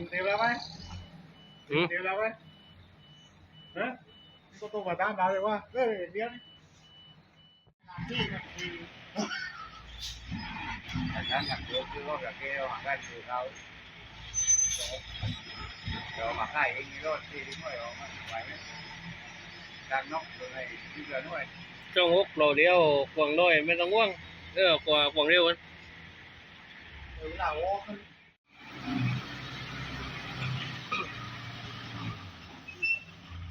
ถึงเดียวแล้วไหมอืมเดียวแล้วไหมฮะก็ต้องมาตามมาเลยว่าเออเดี๋ยวนี้ที่มันคือแต่ถ้าหนักเยอะคือว่าแบบแก้วหาได้คือเขาเดี๋ยวมาค่ายเองนี่รถที่ที่หน่วยออกมาไหวไหมดังนกตัวไหนที่เหลือหน่วยช่วงหกโลเดียวกวางน้อยไม่ต้องว่างเออกว่ากวางเร็วกันเออเราโอ้ขึ้น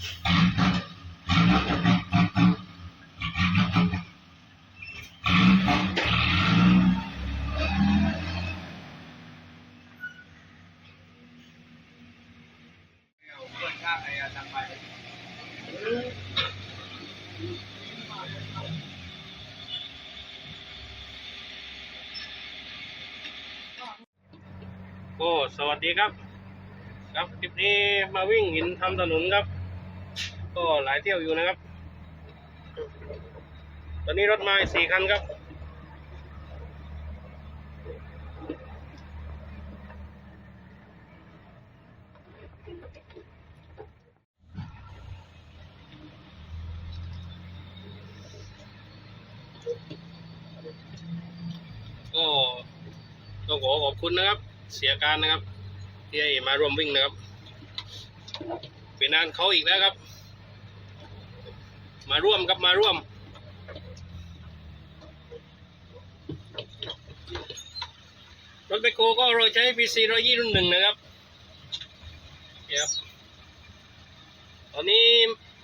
เพื่อนข้างไอ้ทางไปโอ้สวัสดีครับ ครับคลิปนี้มาวิ่งหินทำถนนครับ ก็หลายเที่ยวอยู่นะครับ ตอนนี้รถมาสี่คันครับ ก็ต้องขอขอบคุณนะครับ เสียการนะครับ ที่ให้มาร่วมวิ่งนะครับเป็นนานเขาอีกแล้วครับ มาร่วมครับมาร่วม รถไบโกก็เราใช้ PC ร้อยยี่รุ่นหนึ่งนะครับเนี่ยครับตอนนี้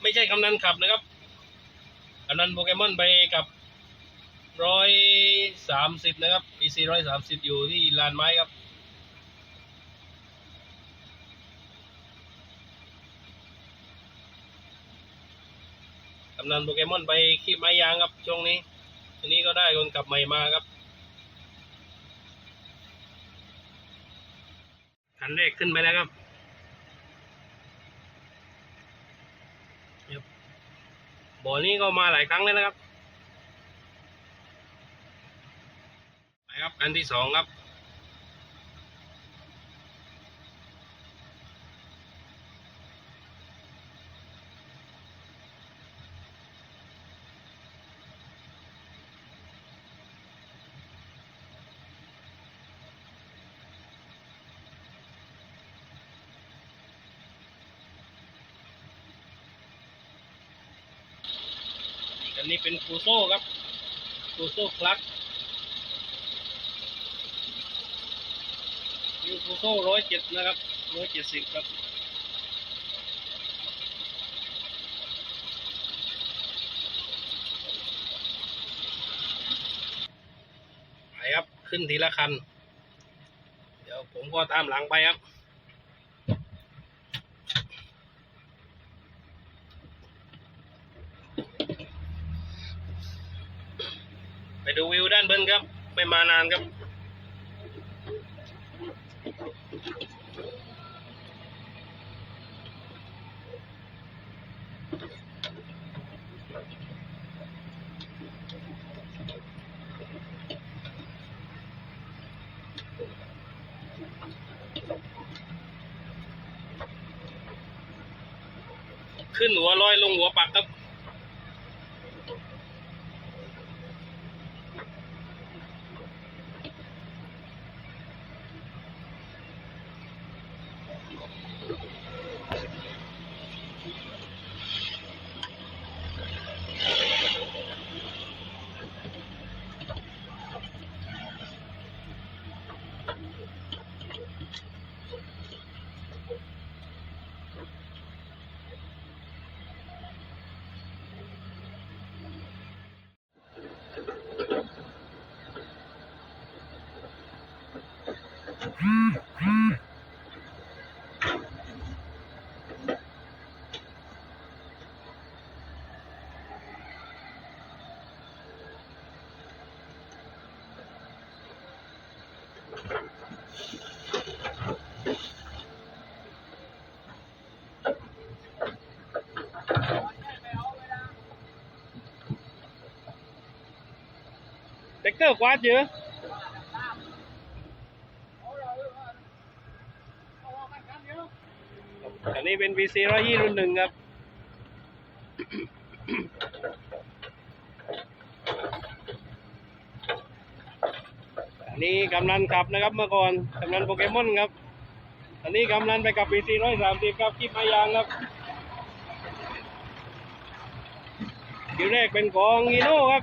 ไม่ใช่กำนันขับนะครับกำนันโปเกมอนไปกับร้อยสามสิบนะครับ PC ร้อยสามสิบอยู่ที่ลานไม้ครับำนันโปเกมอนไปคีบไม้ยางครับช่วงนี้ทีนี้ก็ได้คนกลับใหม่มาครับคันแรกขึ้นไปแล้วครับบ่อนี้ก็มาหลายครั้งแล้วนะครับไปครับอันที่สองครับ นนี้เป็นฟูโซ่ครับฟูโซ่คลัตยูฟูโซ่ร้อยเจ็ดนะครับร้อยเจ็ดสิบครับไปครับ ขึ้นทีละคัน เดี๋ยวผมก็ตามหลังไปครับ ดูวิวด้านบนครับ ไม่มานานครับ ขึ้นหัวลอยลงหัวปักครับ เด็กเกอร์กวาเยอะเอาเป็น VC ร้อยยี่รุ่นหนึ่งครับ อันนี้กำนันขับนะครับเมื่อก่อนกำนันโปเกมอนครับ อันนี้กำนันไปกับ VC ร้อยสามสิบครับคิดมายางครับคิวแรกเป็นของฮีโน่ครับ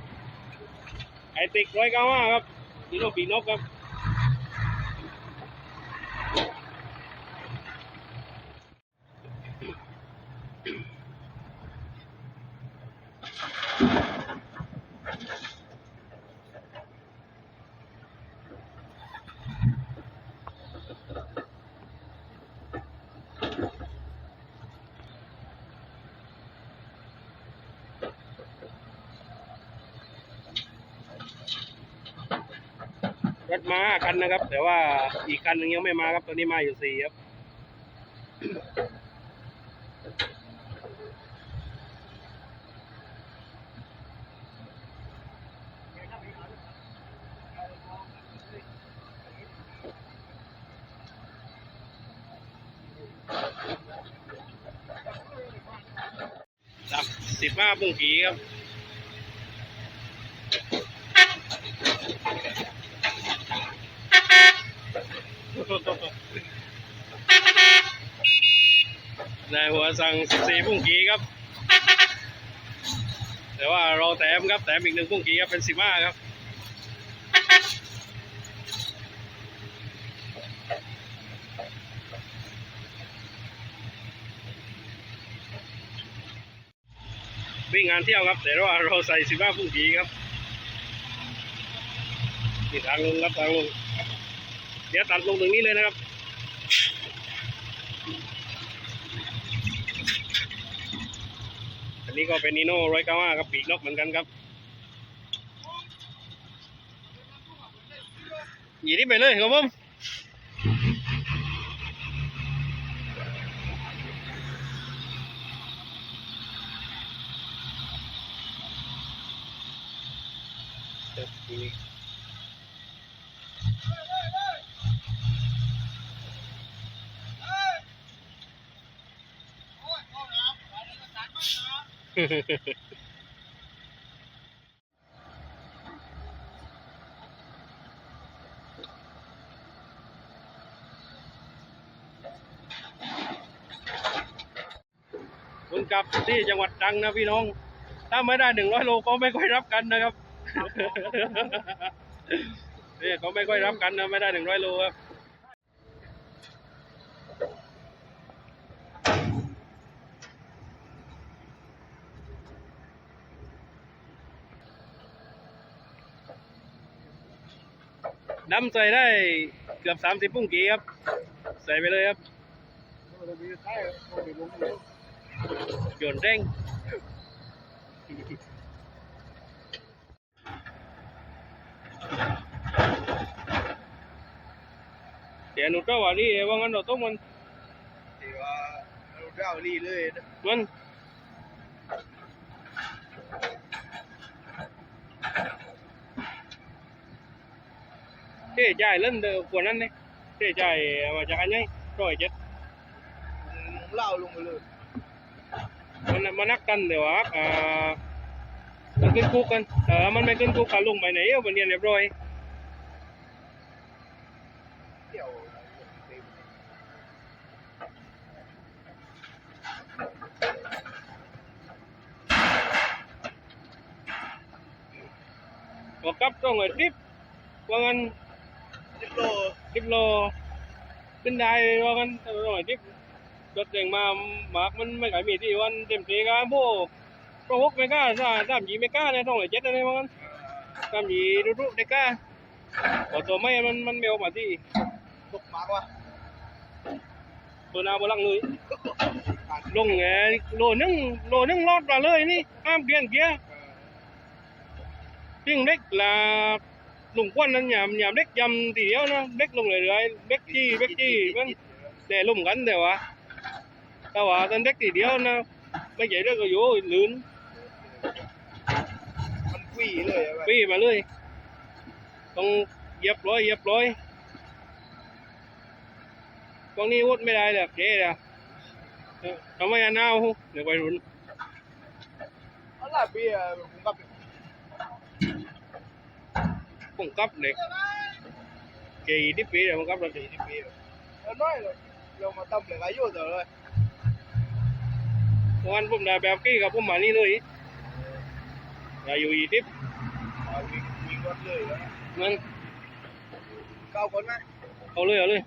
ไอติกร้อยเก้าห้าครับฮีโน่ปีนกครับ รถมาคันนะครับ แต่ว่าอีกคันหนึ่งยังไม่มาครับตอนนี้มาอยู่สี่ครับสิบห้าปุ่งกีครับ นาย หัวสั่งสิบสี่พุ่งกีครับ แต่ว่าเราแถมครับแถมอีกหนึ่งพุ่งกีครับเป็นสิบห้าครับวิ่งงานเที่ยวครับ แต่ว่าเราใส่สิบห้าพุ่งกีครับนี่ทางลงครับทางลงเดี๋ยวตัดลงตรงนี้เลยนะครับ นนี้ก็เป็นนีโน่ร้อยเก้าห้าครับปีกนกเหมือนกันครับหยีนี่ไปเลยครับผม คุณกลับที่จังหวัดตรังนะพี่น้อง ถ้าไม่ได้หนึ่งร้อยโลก็ไม่ค่อยรับกันนะครับเนี่ยเขาไม่ค่อยรับกันนะไม่ได้หนึ่งร้อยโลครับ ดำใส่ได้เกือบสามสิบปุ้งกีครับ ใส่ไปเลยครับเรามีใต้เรามีลงเลยโยนเร่ง เดี๋ยวหนูเจ้าว่านี่ว่างั้นเราต้องมันที่ว่าเราเจ้าลีเลยนะมันเท่ใจายเล่นเดือกว่านั้นเนี่ยเท่ใจายมาจากอัน นี้ร้อยเจ็ดเล่าลงไปเลยมันมันนักกันเดี๋ยวอะอ่ามันขึ้นคุกกันเออมันไม่ขึ้นคุกกันลงไปไหนเอาไปเรียนเรียบร้อยเที่ยวก็กลับต้องไอ้ทริปว่างั้น สิบโลทริปโลขึ้นได้ว่างั้นต้องไอ้ทริปรถเร่งมาหมากมันไม่ขายมีที่วันเต็มที่กันพวกพวกหกไม่กล้าสามสามยีไม่กล้าเนี่ยต้องไอ้เจ็ดอะไรว่างั้นสามยีรุรุได้กล้าพอตัวไม่มันมันไม่ออกมาที่ตกมากวะตัวนาบลังเลยลงไงโลนึงโลนึงรอดมาเลยนี่ห้ามเปลี่ยนเกียร์ tiếng đếch là lùng quân anh nhảm nhảm đếch dầm thì yếu nó đếch lùng lại rồi đếch chi đếch chi vâng để lùng gắn đều à tao à tên đếch thì yếu nó mấy vậy đó có vô lươn มันกวีเลยอะ bi mà lưới con dẹp lối dẹp lối con đi hút mấy đây được chế nè ทำไมอันเอาเด็กวัยรุ่นอะไรพี่ผมกับผมกับเด็กเกี่ที่ปีเดี๋ยวผมกับเราเกี่ที่ปีน้ อยเลยเรามาทำเลยอายุเท่าไรวันผมได้แบบกี้กับผมมานี่เลยได้อยู่ยี่สิบวิ่งวิ่งรถเลยแล้วมันเก้าคนไหมเอาเลยเอาเลย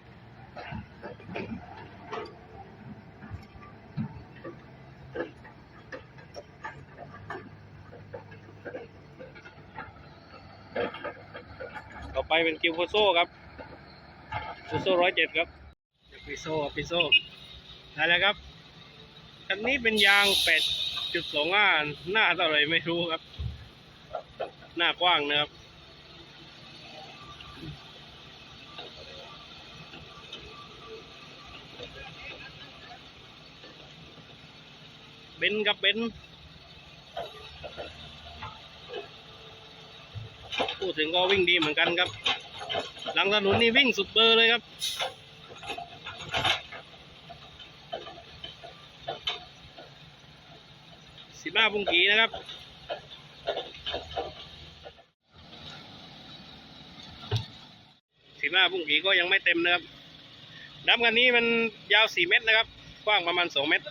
ต่อไป เป็นกิวโฟโซครับโฟโซร้อยเจ็ดครับปิโซปิโซได้แล้วครับคันนี้เป็นยางแปดจุดสองห้าหน้าเท่าไรไม่รู้ครับ หน้ากว้างนะครับเบนซ์ครับเบน พูดถึงก็วิ่งดีเหมือนกันครับ หลังถนนนี่วิ่งสุดเบอร์เลยครับ สิบห้าปุงกีนะครับสิบห้าปุงกีก็ยังไม่เต็มนะครับน้ำกันนี้มันยาวสี่เมตรนะครับ กว้างประมาณสองเมตร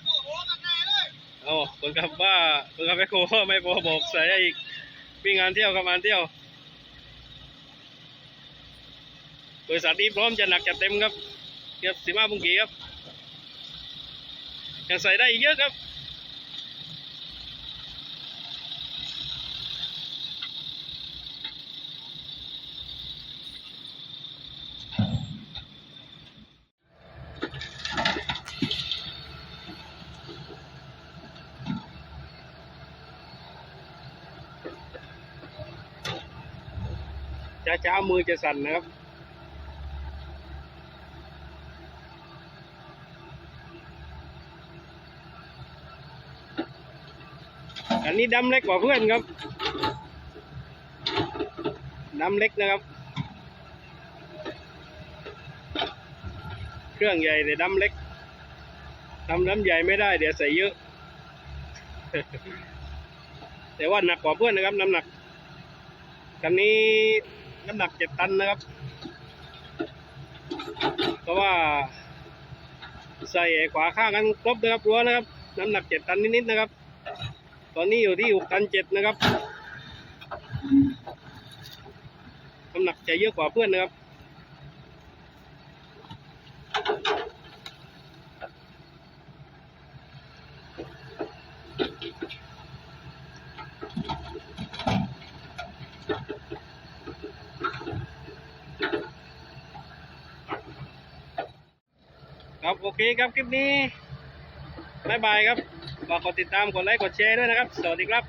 โอ้คนขับว่าคนขับแมคโครไม่พอบอกใส่ได้อีกวิ่งงานเที่ยวกับงานเที่ยว บริษัทนี้พร้อมจะหนักจัดเต็มครับเกือบสิบห้าปุงกีครับยังใส่ได้อีกเยอะครับช้าช้าๆมือจะสั่นนะครับ นนี้ดำเล็กกว่าเพื่อนครับดำเล็กนะครับ เครื่องใหญ่แต่ดำเล็กทำดำใหญ่ไม่ได้เดี๋ยวใส่เยอะ แต่ว่าหนักกว่าเพื่อนนะครับ น้ำหนักคันนี้น้ำหนักเจ็ดตันนะครับ เพราะว่า ใส่ขวาข้างกันครบนะครับรั้วนะครับ น้ำหนักเจ็ดตันนิดๆนะครับ ตอนนี้อยู่ที่หกตันเจ็ดนะครับน้ำหนักจะเยอะกว่าเพื่อนนะครับ ครับโอเคครับคลิปนี้บายบายครับ ฝากกดติดตามกดไลค์กดแชร์ด้วยนะครับ สวัสดีครับ